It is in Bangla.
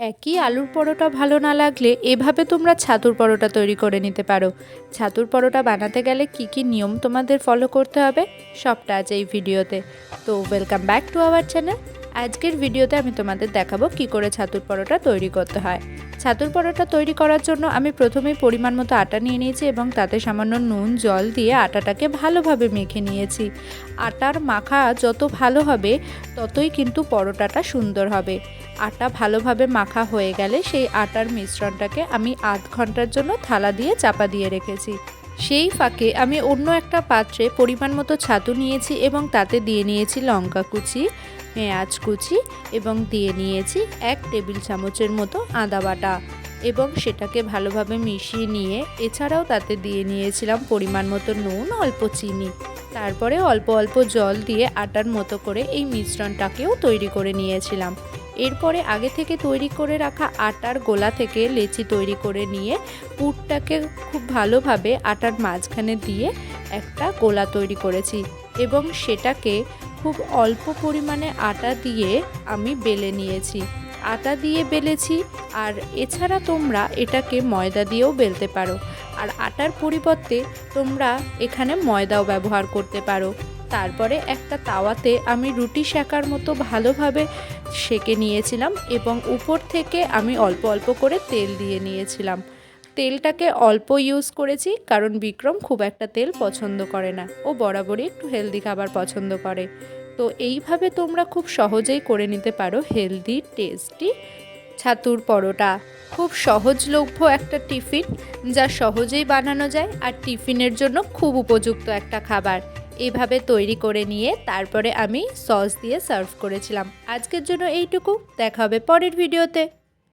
একই আলুর পরোটা ভালো না লাগলে এভাবে তোমরা ছাতুর পরোটা তৈরি করে নিতে পারো। ছাতুর পরোটা বানাতে গেলে কি কি নিয়ম তোমাদের ফলো করতে হবে সবটা আছে এই ভিডিওতে। তো welcome back to our channel আজকের ভিডিওতে আমি তোমাদের দেখাবো কি করে ছাতুর পরোটা তৈরি করতে হয়। ছাতুর পরোটা তৈরি করার জন্য আমি প্রথমে পরিমাণ মতো আটা নিয়ে নিয়েছি এবং তাতে সামান্য নুন, জল দিয়ে আটাটাকে ভালোভাবে মেখে নিয়েছি। আটার মাখা যত ভালো হবে, ততই কিন্তু পরোটাটা সুন্দর হবে। আটা ভালোভাবে মাখা হয়ে গেলে সেই আটার মিশ্রণটাকে আমি আধ ঘণ্টার জন্য থালা দিয়ে চাপা দিয়ে রেখেছি। সেই ফাঁকে আমি অন্য একটা পাত্রে পরিমাণ মতো ছাতু নিয়েছি এবং তাতে দিয়ে নিয়েছি লঙ্কা কুচি, পেঁয়াজ কুচি এবং দিয়ে নিয়েছি এক টেবিল চামচের মতো আদা বাটা এবং সেটাকে ভালোভাবে মিশিয়ে নিয়ে, এছাড়াও তাতে দিয়ে নিয়েছিলাম পরিমাণ মতো নুন, অল্প চিনি। তারপরে অল্প অল্প জল দিয়ে আটার মতো করে এই মিশ্রণটাকেও তৈরি করে নিয়েছিলাম। এরপরে আগে থেকে তৈরি করে রাখা আটার গোলা থেকে লেচি তৈরি করে নিয়ে পুরটাকে খুব ভালোভাবে আটার মাঝখানে দিয়ে একটা গোলা তৈরি করেছি এবং সেটাকে খুব অল্প পরিমাণে আটা দিয়ে আমি বেলে নিয়েছি। আটা দিয়ে বেলেছি, আর এছাড়া তোমরা এটাকে ময়দা দিয়েও বেলতে পারো। আর আটার পরিবর্তে তোমরা এখানে ময়দাও ব্যবহার করতে পারো। তারপরে একটা তাওয়াতে আমি রুটি শেখার মতো ভালোভাবে সেকে নিয়েছিলাম এবং উপর থেকে আমি অল্প অল্প করে তেল দিয়ে নিয়েছিলাম। তেলটাকে অল্প ইউজ করেছি কারণ বিক্রম খুব একটা তেল পছন্দ করে না। ও বরাবরই একটু হেলদি খাবার পছন্দ করে। তো এইভাবে তোমরা খুব সহজেই করে নিতে পারো হেলদি টেস্টি ছাতুর পরোটা। খুব সহজলভ্য একটা টিফিন যা সহজেই বানানো যায় আর টিফিনের জন্য খুব উপযুক্ত একটা খাবার। এভাবে তৈরি করে নিয়ে তারপরে আমি সস দিয়ে সার্ভ করেছিলাম। আজকের জন্য এইটুকু। দেখা হবে পরের ভিডিওতে।